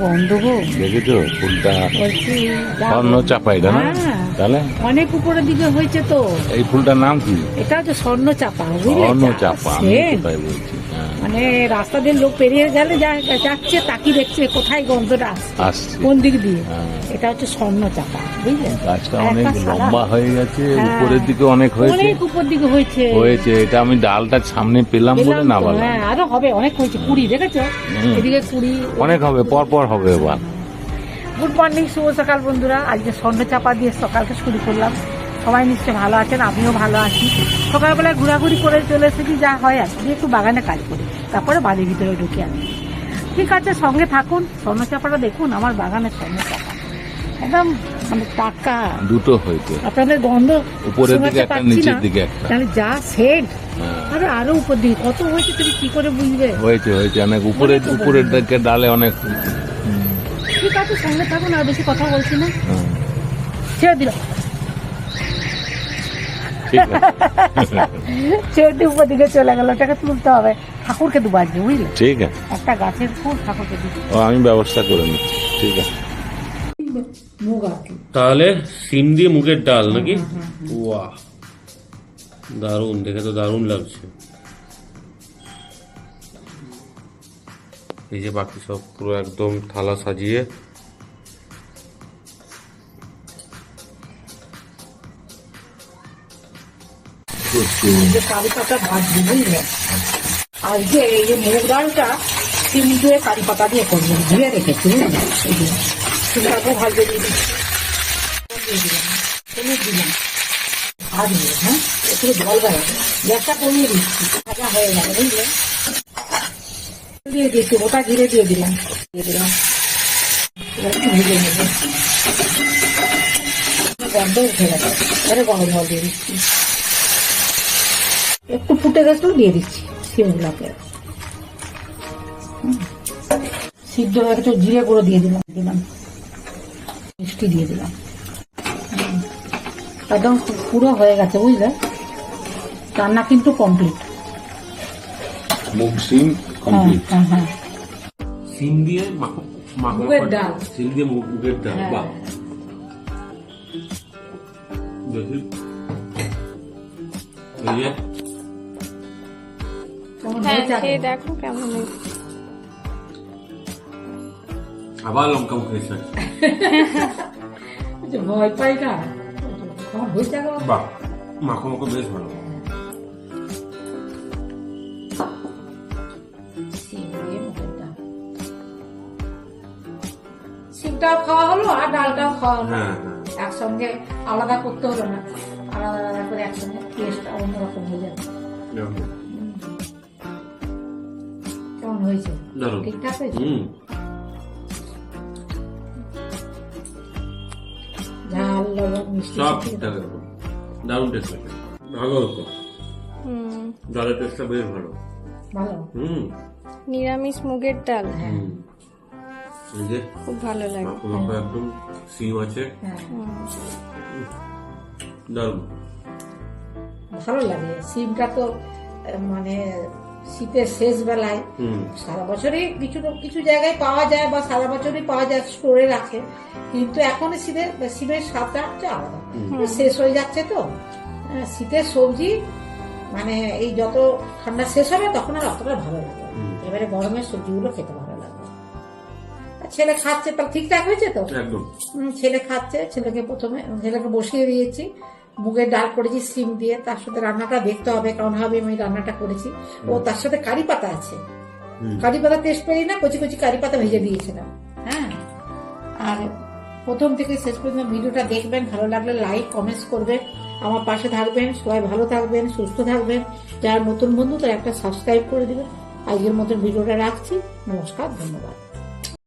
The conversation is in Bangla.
গন্ধ গো। দেখেছ? ফুলটা স্বর্ণ চাপা এটা না? হ্যাঁ। তাহলে? অনেক উপরের দিকে হয়েছে তো। এই ফুলটার নাম কি? এটা হচ্ছে স্বর্ণ চাপা স্বর্ণ চাপা আমি বলছি। মানে রাস্তা দিয়ে লোক পেরিয়ে গেলে যা- যাচ্ছে তাকিয়ে দেখছে কোথায় গন্ধটা আসছে কোন দিক দিয়ে? হ্যাঁ। এটা হচ্ছে স্বর্ণ চাপা বুঝলে? গাছটা অনেক লম্বা হয়ে গেছে হ্যাঁ। উপরের দিকে অনেক হয়েছে। অনেক উপর দিকে হয়েছে। হয়েছে এটা আমি ডালটা সামনে পেলাম বলে না বললাম হ্যাঁ আরও হবে অনেক হয়েছে কুড়ি দেখেছ। এদিকে কুড়ি। অনেক হবে পর পর হবে এবার। গুড মর্নিং শুভ সকাল বন্ধুরা। আজকে স্বর্ণ চাপা দিয়ে সকালটা শুরু করলাম। সবাই নিশ্চয়ই ভালো আছেন আমিও ভালো আছি। সকালবেলায় ঘোরাঘুরি করে চলে এসেছি যা হয় আর একটু বাগানে কাজ করি। তারপরে বাড়ির ভিতরে ঢুকে আমি। ঠিক আছে সঙ্গে থাকুন স্বর্ণ চাপাটা দেখুন আমার বাগানের স্বর্ণ চাপা একদম মানে টাকা দুটো হয়েছে। আপনাদের গন্ধ উপরের দিকে একটা, নিচের দিকে একটা। তাহলে যা সেট হ্যাঁ, আরে আরও উপর দিকে। কত হয়েছে তুমি কি করে বুঝবে হয়েছে হয়েছে। অনেক উপরের উপরে। উপরের দিকে ডালে অনেক ঠিক আছে সঙ্গে থাকুন আর বেশি কথা বলছি না। হ্যাঁ, ছেড়ে দিলাম। ঠিক আছে। ছেড়ে দিয়ে উপর দিকে চলে গেল ওটাকে তুলতে হবে। ঠাকুরকে দুবার দিয়ে বুঝলে? ঠিক আছে। একটা গাছের ফুল ঠাকুরকে ও আমি ব্যবস্থা করে নিচ্ছি ঠিক আছে। মুগ আর কি। তাহলে সিম দিয়ে মুগের ডাল নাকি? ওয়াহ দারুণ দেখে তো দারুণ লাগছে। এই যে বাকি সব পুরো একদম থালা সাজিয়ে যে কারি পাতা ভাজবি, বুঝলে? আর যে এই যে মুগ ডালটা সিম দিয়ে কারি পাতা দিয়ে করব, ধুয়ে রেখেছি, বুঝলে? এই যে দিয়ে দিলাম হলুদ দিলাম। ভাজবো হ্যাঁ? একটু জল বেড়াবে গ্যাসটা কমিয়ে দিচ্ছি, ভাজা হয়ে গেল, বুঝলে? দিয়ে দিচ্ছি ওটা ঘিরে দিয়ে দিলাম দিয়ে দিলাম। ভেজে নেব গন্ধ উঠে গেছে এবারে গরম জল দিয়ে দিচ্ছি। একটু ফুটে গেছেও দিয়ে দিচ্ছি সিমগুলাকে। সিদ্ধ হয়ে গেছে জিরে গুঁড়ো দিয়ে দিলাম দিলাম। মিষ্টি দিয়ে দিলাম। একদম পুরো হয়ে গেছে বুঝলে? রান্না কিন্তু কমপ্লিট সিম হ্যাঁ কমপ্লিট হ্যাঁ হ্যাঁ সিম দিয়ে মাখো মাখো মুগের ডাল। সিম দিয়ে মুগের ডাল। বাহ। দেখি। হ্যাঁ খেয়ে দেখো কেমন হয়েছে। আবার লঙ্কা মুখে এসে ভয় পাই না? বাহ মাখো মাখো বেশ ভালো। সিমটাও খাওয়া হলো আর ডালটাও খাওয়া হলো। হ্যাঁ হ্যাঁ। একসঙ্গে আলাদা করতে হলো না। আলাদা আলাদা করে একসঙ্গে টেস্টটা অন্যরকম হয়ে যাবে। কেমন হয়েছে? ঠিকঠাক হয়েছে? ঝাল লবণ মিষ্টি সব সব ঠিকঠাক একদম দারুণ টেস্ট ভালো হতো। ডালের টেস্টটা বেশ ভালো। ভালো? হুম। নিরামিষ মুগের ডাল। হ্যাঁ। খুব ভালো লাগে। মাখো একদম সিম আছে। হ্যাঁ। দারুণ। ভালো লাগে। সিমটা তো মানে শীতের শেষ বেলায় সারা বছরই কিছু কিছু জায়গায় পাওয়া যায় বা সারা বছরই পাওয়া যায় স্টোরে রাখে। কিন্তু এখন শীতের শীতের স্বাদটা হচ্ছে আলাদা। শেষ হয়ে যাচ্ছে তো। শীতের সবজি মানে এই যত ঠান্ডা শেষ হবে তখন আর অতটা ভালো লাগে। এবারে গরমের সবজিগুলো খেতে ভালো লাগে। ছেলে খাচ্ছে তার ঠিকঠাক হয়েছে তো? ছেলে খাচ্ছে ছেলেকে প্রথমে ছেলেকে বসিয়ে দিয়েছি। মুগের ডাল করেছি সিম দিয়ে তার সাথে রান্নাটা দেখতে হবে কারণ হবে আমি রান্নাটা করেছি। ও তার সাথে কারি পাতা আছে। কারি পাতা টেস্ট পেরি না কচি কচি কারি পাতা ভেজে দিয়েছিলাম। হ্যাঁ? আর প্রথম থেকে শেষ পর্যন্ত ভিডিওটা দেখবেন ভালো লাগলে লাইক কমেন্টস করবেন। আমার পাশে থাকবেন সবাই ভালো থাকবেন সুস্থ থাকবেন। যারা নতুন বন্ধু তারা একটা সাবস্ক্রাইব করে দিবেন। আজকের মতন ভিডিওটা রাখছি। নমস্কার ধন্যবাদ।